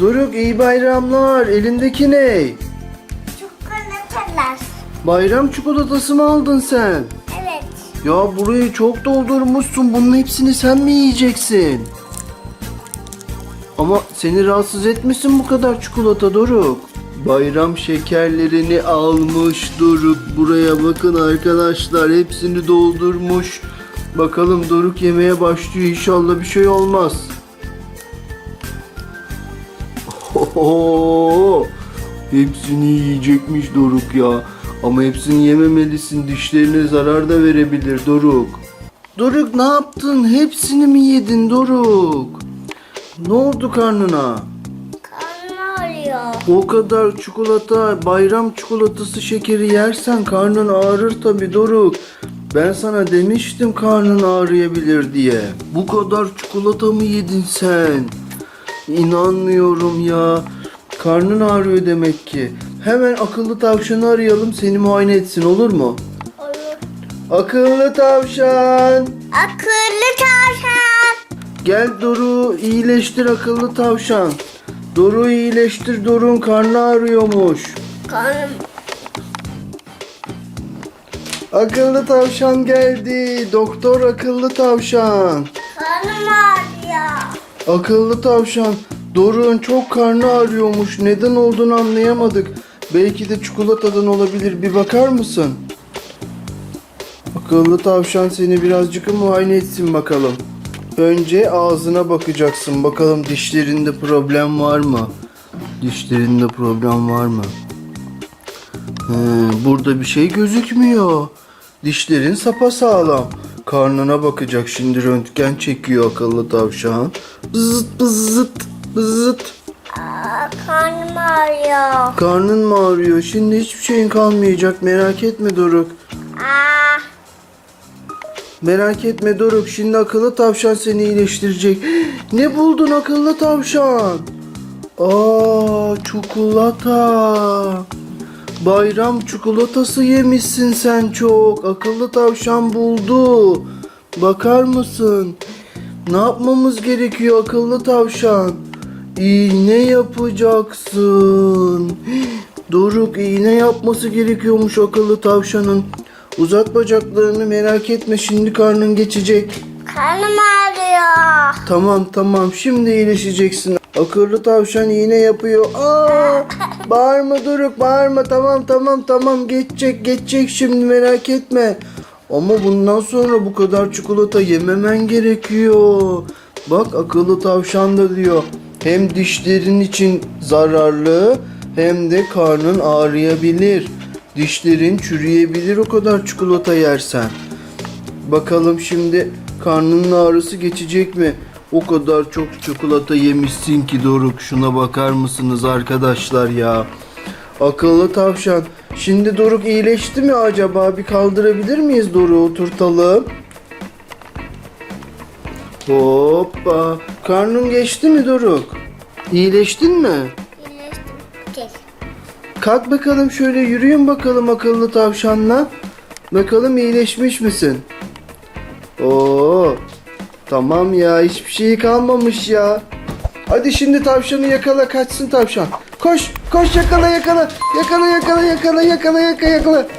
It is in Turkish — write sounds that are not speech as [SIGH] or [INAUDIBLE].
Doruk iyi bayramlar. Elindeki ne? Çikolatalar. Bayram çikolatası mı aldın sen? Evet. Ya burayı çok doldurmuşsun. Bunun hepsini sen mi yiyeceksin? Ama seni rahatsız etmesin bu kadar çikolata Doruk. Bayram şekerlerini almış Doruk. Buraya bakın arkadaşlar. Hepsini doldurmuş. Bakalım Doruk yemeye başlıyor. İnşallah bir şey olmaz. Oho! Hepsini yiyecekmiş Doruk ya. Ama hepsini yememelisin. Dişlerine zarar da verebilir Doruk. Doruk ne yaptın? Hepsini mi yedin Doruk? Ne oldu karnına? Karnım ağrıyor. O kadar çikolata, bayram çikolatası şekeri yersen karnın ağrır tabi Doruk. Ben sana demiştim karnın ağrıyabilir diye. Bu kadar çikolata mı yedin sen? İnanmıyorum ya. Karnın ağrıyor demek ki. Hemen akıllı tavşanı arayalım seni muayene etsin olur mu? Olur. Akıllı tavşan. Akıllı tavşan. Gel Doru iyileştir akıllı tavşan. Doru iyileştir Doruk'un karnı ağrıyormuş. Karnım. Akıllı tavşan geldi. Doktor akıllı tavşan. Karnım ağrıyor. Akıllı tavşan. Doruk'un çok karnı ağrıyormuş. Neden olduğunu anlayamadık. Belki de çikolatadan olabilir. Bir bakar mısın? Akıllı tavşan seni birazcık muayene etsin bakalım. Önce ağzına bakacaksın. Bakalım dişlerinde problem var mı? Dişlerinde problem var mı? He, burada bir şey gözükmüyor. Dişlerin sapasağlam. Karnına bakacak şimdi röntgen çekiyor akıllı tavşan. Bızıt bızıt bızıt. Aa, karnım ağrıyor. Karnın mı ağrıyor? Şimdi hiçbir şeyin kalmayacak merak etme Doruk. Aa, Merak etme Doruk. Şimdi akıllı tavşan seni iyileştirecek. [GASPS] Ne buldun akıllı tavşan? Aa çikolata. Bayram çikolatası yemişsin sen çok. Akıllı tavşan buldu. Bakar mısın? Ne yapmamız gerekiyor akıllı tavşan? İğne yapacaksın. [GASPS] Doruk iğne yapması gerekiyormuş akıllı tavşanın. Uzat bacaklarını merak etme şimdi karnın geçecek. karnım ağrıyor. Tamam tamam şimdi iyileşeceksin. Akıllı tavşan iğne yapıyor. Aa, bağırma Doruk bağırma tamam tamam tamam geçecek geçecek şimdi merak etme. Ama bundan sonra bu kadar çikolata yememen gerekiyor. Bak akıllı tavşan da diyor. Hem dişlerin için zararlı hem de karnın ağrıyabilir. Dişlerin çürüyebilir o kadar çikolata yersen. Bakalım şimdi karnının ağrısı geçecek mi? O kadar çok çikolata yemişsin ki Doruk. Şuna bakar mısınız arkadaşlar ya? Akıllı tavşan. Şimdi Doruk iyileşti mi acaba? Bir kaldırabilir miyiz Doruk'u oturtalım? Hoppa. Karnın geçti mi Doruk? İyileştin mi? İyileştim. Gel. Kalk bakalım şöyle yürüyün bakalım akıllı tavşanla. Bakalım iyileşmiş misin? Oo. Tamam ya hiçbir şey kalmamış ya. Hadi şimdi tavşanı yakala kaçsın tavşan. Koş koş yakala yakala. Yakala yakala yakala yakala yakala.